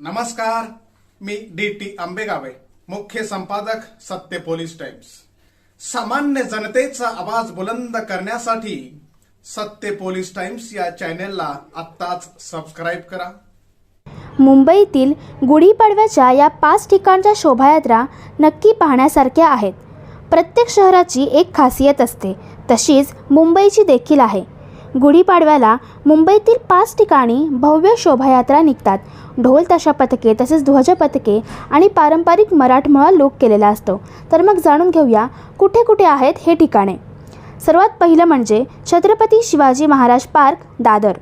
नमस्कार मी D T आंबेगावे मुख्य संपादक सत्य पोलीस टाइम्स. सामान्य जनतेचा आवाज बुलंद करण्यासाठी सत्य पोलीस टाइम्स या चॅनेलला आत्ताच सबस्क्राईब करा. मुंबईतील गुढीपाडव्याच्या या पाच ठिकाणच्या शोभायात्रा नक्की पाहण्यासारख्या आहेत. प्रत्येक शहराची एक खासियत असते तशीच मुंबईची देखील आहे. गुढीपाडव्याला मुंबईतील पाच ठिकाणी भव्य शोभायात्रा निघतात. ढोल तशा पथके तसेच ध्वज पथके आणि पारंपरिक मराठमोळा लोक केलेला असतो. तर मग जाणून घेऊया कुठे कुठे आहेत हे ठिकाणे. सर्वात पहिलं म्हणजे छत्रपती शिवाजी महाराज पार्क दादर.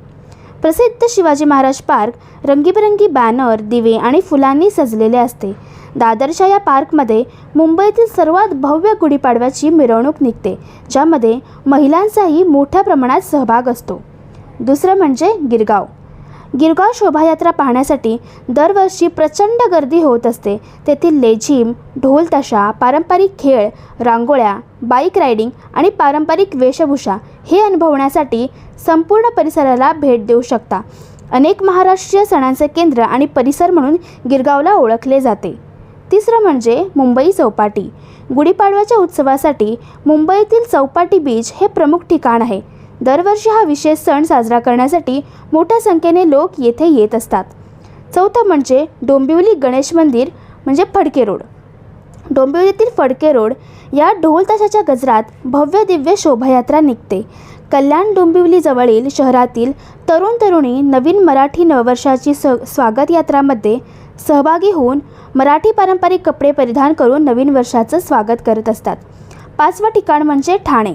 प्रसिद्ध शिवाजी महाराज पार्क रंगीबेरंगी बॅनर दिवे आणि फुलांनी सजलेले असते. दादरच्या या पार्कमध्ये मुंबईतील सर्वात भव्य गुढीपाडव्याची मिरवणूक निघते ज्यामध्ये महिलांचाही मोठ्या प्रमाणात सहभाग असतो. दुसरं म्हणजे गिरगाव. गिरगाव शोभायात्रा पाहण्यासाठी दरवर्षी प्रचंड गर्दी होत असते. तेथील लेझिम ढोलताशा पारंपरिक खेळ रांगोळ्या बाईक रायडिंग आणि पारंपरिक वेशभूषा हे अनुभवण्यासाठी संपूर्ण परिसराला भेट देऊ शकता. अनेक महाराष्ट्रीय सणांचे केंद्र आणि परिसर म्हणून गिरगावला ओळखले जाते. तिसरं म्हणजे मुंबई चौपाटी. गुढीपाडव्याच्या उत्सवासाठी मुंबईतील चौपाटी बीच हे प्रमुख ठिकाण आहे. दरवर्षी हा विशेष सण साजरा करण्यासाठी मोठ्या संख्येने लोक येथे येत असतात. चौथं म्हणजे डोंबिवली गणेश मंदिर म्हणजे फडके रोड. डोंबिवलीतील फडके रोड या ढोल ताशाच्या गजरात भव्य दिव्य शोभायात्रा निघते. कल्याण डोंबिवलीजवळील शहरातील तरुण तरुणी नवीन मराठी नववर्षाची स स्वागत यात्रामध्ये सहभागी होऊन मराठी पारंपरिक कपडे परिधान करून नवीन वर्षाचं स्वागत करत असतात. पाचवं ठिकाण म्हणजे ठाणे.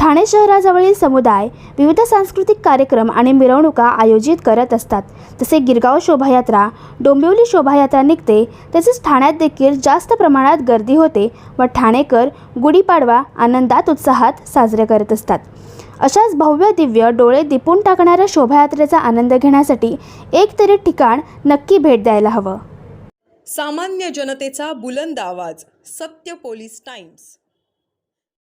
ठाणे शहराजवळील समुदाय विविध सांस्कृतिक कार्यक्रम आणि मिरवणुका आयोजित करत असतात. तसे गिरगाव शोभायात्रा डोंबिवली शोभायात्रा निघते तसेच ठाण्यात देखील जास्त प्रमाणात गर्दी होते व ठाणेकर गुढीपाडवा आनंदात उत्साहात साजरे करत असतात. अशाच भव्य दिव्य डोळे दिपून टाकणाऱ्या शोभायात्रेचा आनंद घेण्यासाठी एक तरी ठिकाण नक्की भेट द्यायला हवं. सामान्य जनतेचा बुलंद आवाज सत्य पोलीस टाइम्स.